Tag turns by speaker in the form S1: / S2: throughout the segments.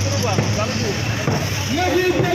S1: Iya, gitu, berubah, bagus.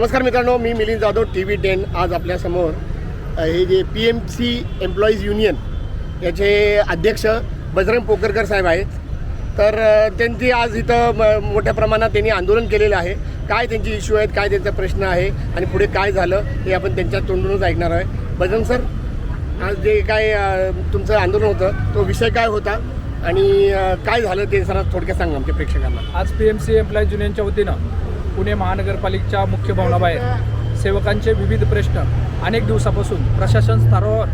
S1: नमस्कार मित्रांनो मी Milind Jadhav T V ten आज आपल्यासमोर हे J P M C employees union याचे अध्यक्ष बजरंग पोकरकर साहेब आहेत. तर त्यांची आज इथं म- मोठ्या प्रमाणात त्यांनी आंदोलन केलेलं आहे. काय त्यांचे इश्यू आहेत काय त्यांचा प्रश्न आहे आणि पुढे काय झालं हे आपण त्यांच्या तोंडूनच ऐकणार आहे. बजरंग सर आज जे काय तुमचं आंदोलन होतं तो विषय काय होता आणि काय झालं ते सर थोडक्यात सांगा आमच्या प्रेक्षकांना.
S2: आज पी एम सी एम्प्लॉईज युनियनच्या वतीनं पुणे महानगरपालिकेच्या मुख्य भवनाबाहेर. सेवकांचे विविध प्रश्न. अनेक दिवसापासून प्रशासन स्तरावर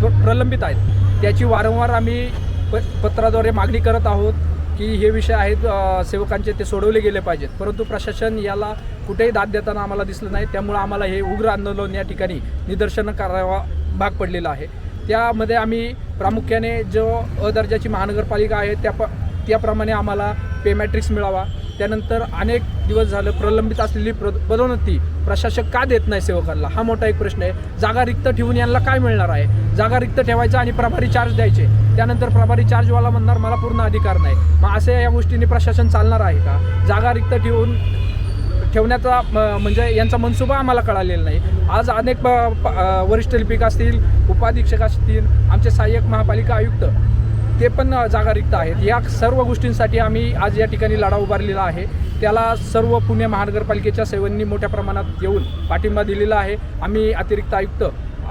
S2: प्र- प्रलंबित आहेत. त्याची वारंवार आम्ही प पत्राद्वारे मागणी करत आहोत की हे विषय आहेत सेवकांचे ते सोडवले गेले पाहिजेत. परंतु प्रशासन याला कुठेही दाद देताना आम्हाला दिसलं नाही. त्यामुळं आम्हाला हे उग्र आंदोलन या ठिकाणी निदर्शनं करावा भाग पडलेलं आहे. त्यामध्ये आम्ही प्रामुख्याने जो अ दर्जाची महानगरपालिका आहे त्या प त्याप्रमाणे आम्हाला पेमॅट्रिक्स मिळावा. त्यानंतर अनेक दिवस झालं प्रलंबित असलेली प्र पदोन्नती. प्रशासक का देत नाही सेवकांना? हा मोठा एक प्रश्न आहे. जागा रिक्त ठेवून यांना काय मिळणार आहे? जागा रिक्त ठेवायचा आणि प्रभारी चार्ज द्यायचे. त्यानंतर प्रभारी चार्जवाला म्हणणार मला पूर्ण अधिकार नाही. मग असे या गोष्टीने प्रशासन चालणार आहे का? जागा रिक्त ठेवून ठेवण्याचा म- म्हणजे यांचा मनसुबा आम्हाला कळालेला नाही. आज अनेक प- वरिष्ठ लिपिक असतील उपाधीक्षक असतील आमचे सहाय्यक महापालिका आयुक्त ते पण जागा रिक्त आहेत. या सर्व गोष्टींसाठी आम्ही आज या ठिकाणी लढा उभारलेला आहे. त्याला सर्व पुणे महानगरपालिकेच्या सेवांनी मोठ्या प्रमाणात येऊन पाठिंबा दिलेला आहे. आम्ही अतिरिक्त आयुक्त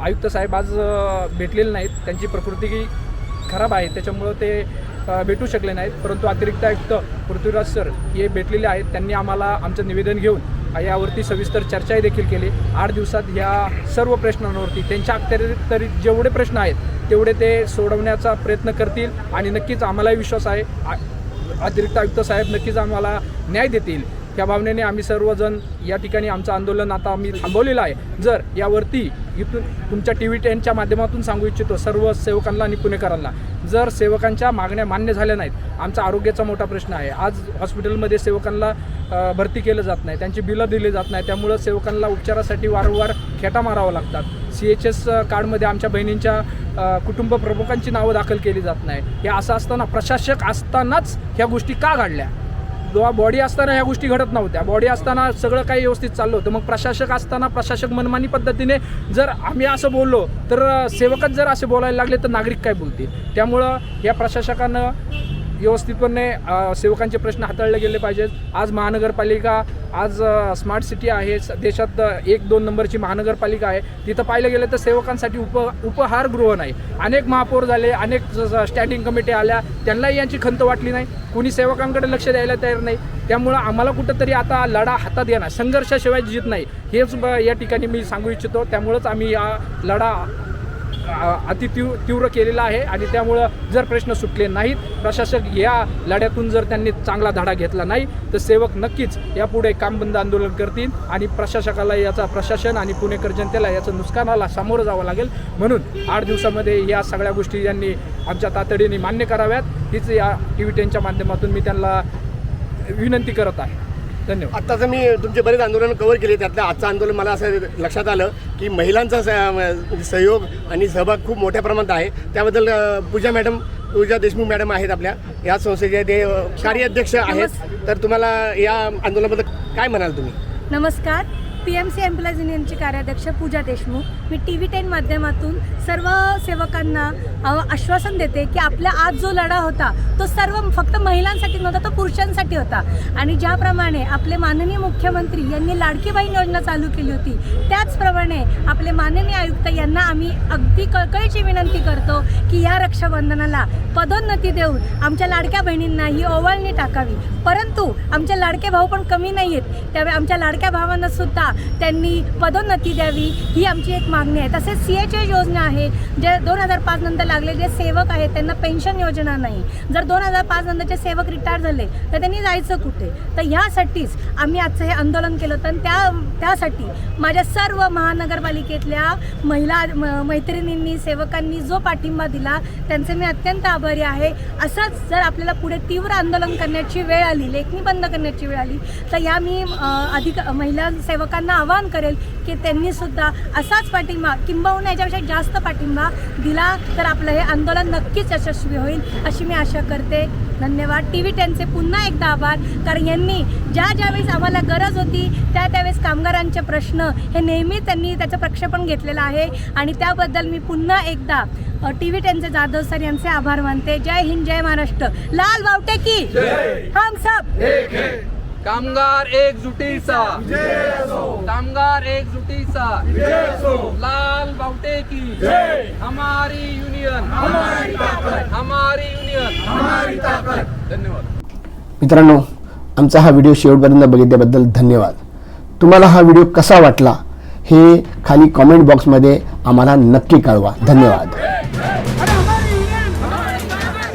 S2: आयुक्त साहेब आज भेटलेले नाहीत. त्यांची प्रकृती खराब आहे. त्याच्यामुळं ते भेटू शकले नाहीत. परंतु अतिरिक्त आयुक्त पृथ्वीराज सर हे भेटलेले आहेत. त्यांनी आम्हाला आमचं निवेदन घेऊन यावरती सविस्तर चर्चाही देखील केली. आठ दिवसात या सर्व प्रश्नांवरती त्यांच्या अखत्यारीत तरी जेवढे प्रश्न आहेत तेवढे ते सोडवण्याचा प्रयत्न करतील आणि नक्कीच आम्हालाही विश्वास आहे. आ- अतिरिक्त आयुक्त साहेब नक्कीच आम्हाला न्याय देतील. त्या भावनेने आम्ही सर्वजण या ठिकाणी आमचं आंदोलन आता आम्ही थांबवलेलं आहे. जर यावरती इथून तुमच्या टी व्ही टेनच्या माध्यमातून सांगू इच्छितो सर्व सेवकांना आणि पुणेकरांना जर सेवकांच्या मागण्या मान्य झाल्या नाहीत आमचा आरोग्याचा मोठा प्रश्न आहे. आज हॉस्पिटलमध्ये सेवकांना भरती केलं जात नाही त्यांची बिलं दिली जात नाही त्यामुळं सेवकांना उपचारासाठी वारंवार खेटा मारावा लागतात. सी एच एस कार्डमध्ये आमच्या बहिणींच्या कुटुंब प्रमुखांची नावं दाखल केली जात नाही. हे असं असताना प्रशासक असतानाच ह्या गोष्टी का घडल्या? जेव्हा बॉडी असताना ह्या गोष्टी घडत नव्हत्या. बॉडी असताना सगळं काही व्यवस्थित चाललं होतं. मग प्रशासक असताना प्रशासक मनमानी पद्धतीने जर आम्ही असं बोललो तर सेवकच जर असे बोलायला लागले तर नागरिक काय बोलतील? त्यामुळं या प्रशासकानं व्यवस्थितपणे सेवकांचे प्रश्न हाताळले गेले पाहिजेत. आज महानगरपालिका आज स्मार्ट सिटी आहे. स- देशात एक दोन नंबरची महानगरपालिका आहे. तिथं पाहिलं गेलं तर सेवकांसाठी उप उपहारगृह नाही. अनेक महापौर झाले अनेक स्टँडिंग कमिटी आल्या. त्यांनाही यांची खंत वाटली नाही. कुणी सेवकांकडे लक्ष द्यायला तयार नाही. त्यामुळं आम्हाला कुठंतरी आता लढा हातात येणार. संघर्षाशिवाय जित नाही. हेच या ठिकाणी मी सांगू इच्छितो. त्यामुळंच आम्ही या लढा अति तीव्र तीव्र केलेला आहे आणि त्यामुळं जर प्रश्न सुटले नाहीत प्रशासक या लढ्यातून जर त्यांनी चांगला धडा घेतला नाही तर सेवक नक्कीच यापुढे कामबंद आंदोलन करतील आणि प्रशासकाला याचा प्रशासन आणि पुणेकर जनतेला याचं नुकसानाला सामोरं जावं लागेल. म्हणून आठ दिवसामध्ये या सगळ्या गोष्टी यांनी आमच्या तातडीने मान्य कराव्यात. हीच या टी व्ही टेनच्या माध्यमातून मी त्यांना विनंती करत आहे. धन्यवाद.
S1: आत्ताचं मी तुमचे बरेच आंदोलन कव्हर केले त्यातलं आजचं आंदोलन मला असं लक्षात आलं की महिलांचा स- म्हणजे सहयोग आणि सहभाग खूप मोठ्या प्रमाणात आहे. त्याबद्दल पूजा मॅडम पूजा देशमुख मॅडम आहेत आपल्या. या संस्थेचे ते कार्याध्यक्ष आहेत. तर तुम्हाला या आंदोलनाबद्दल काय म्हणाल तुम्ही?
S3: नमस्कार. पी एम सी एम्प्लॉईज युनियनची कार्याध्यक्ष पूजा देशमुख. मी टी व्ही टेन माध्यमातून सर्व सेवकांना आश्वासन देते की आपला आज जो लढा होता तो सर्व फक्त महिलांसाठी नव्हता तो पुरुषांसाठी होता. आणि ज्याप्रमाणे आपले माननीय मुख्यमंत्री यांनी लाडकी बहीण योजना चालू केली होती त्याचप्रमाणे आपले माननीय आयुक्त यांना आम्ही अगदी कळकळीची विनंती करतो की या रक्षाबंधनाला पदोन्नती देऊन आमच्या लाडक्या बहिणींना ही ओवाळणी टाकावी. परंतु आमचे लाडके भाऊ पण कमी नाही आहेत त्यामुळे आमच्या लाडक्या भावांना सुद्धा त्यांनी पदोन्नती द्यावी ही आमची एक मागणी आहे. तसेच सी एच योजना आहे जे दोन हजार पाच नंतर लागले जे सेवक आहेत त्यांना पेन्शन योजना नाही. जर दोन हजार पाच नंतरचे सेवक रिटायर झाले तर त्यांनी जायचं कुठे? तर ह्यासाठीच आम्ही आजचं हे आंदोलन केलं होतं. आणि त्या त्यासाठी माझ्या सर्व महानगरपालिकेतल्या महिला म- मैत्रिणींनी सेवकांनी जो पाठिंबा दिला त्यांचे मी अत्यंत आभारी आहे. असंच जर आपल्याला पुढे तीव्र आंदोलन करण्याची वेळ आली लेखणी बंद करण्याची वेळ आली तर या मी अधिक महिला सेवकांना आवाहन करेल की त्यांनी सुद्धा असाच पाठिंबा किंबहुना याच्यापेक्षा जास्त पाठिंबा दिला तर आपलं हे आंदोलन नक्कीच यशस्वी होईल अशी मी आशा करते. धन्यवाद. टी व्ही टेनचे पुन्हा एकदा आभार. कारण यांनी ज्या ज्यावेळेस आम्हाला गरज होती त्या त्यावेळेस कामगारांचे प्रश्न हे नेहमी त्यांनी त्याचं प्रक्षेपण घेतलेलं आहे. आणि त्याबद्दल मी पुन्हा एकदा टी व्ही टेनचे जाधव सर यांचे आभार मानते. जय हिंद जय महाराष्ट्र. लाल बावटे की? हम सब
S2: कामगार एकजुटीचा. कामगार एकजुटीचा. लाल बावटे की. हमारी युनियन हमारी युनियन धन्यवाद.
S1: मित्रांनो आमचा हा व्हिडिओ शेवटपर्यंत बघितल्याबद्दल धन्यवाद. तुम्हाला हा व्हिडिओ कसा वाटला हे खाली कॉमेंट बॉक्समध्ये आम्हाला नक्की कळवा. धन्यवाद.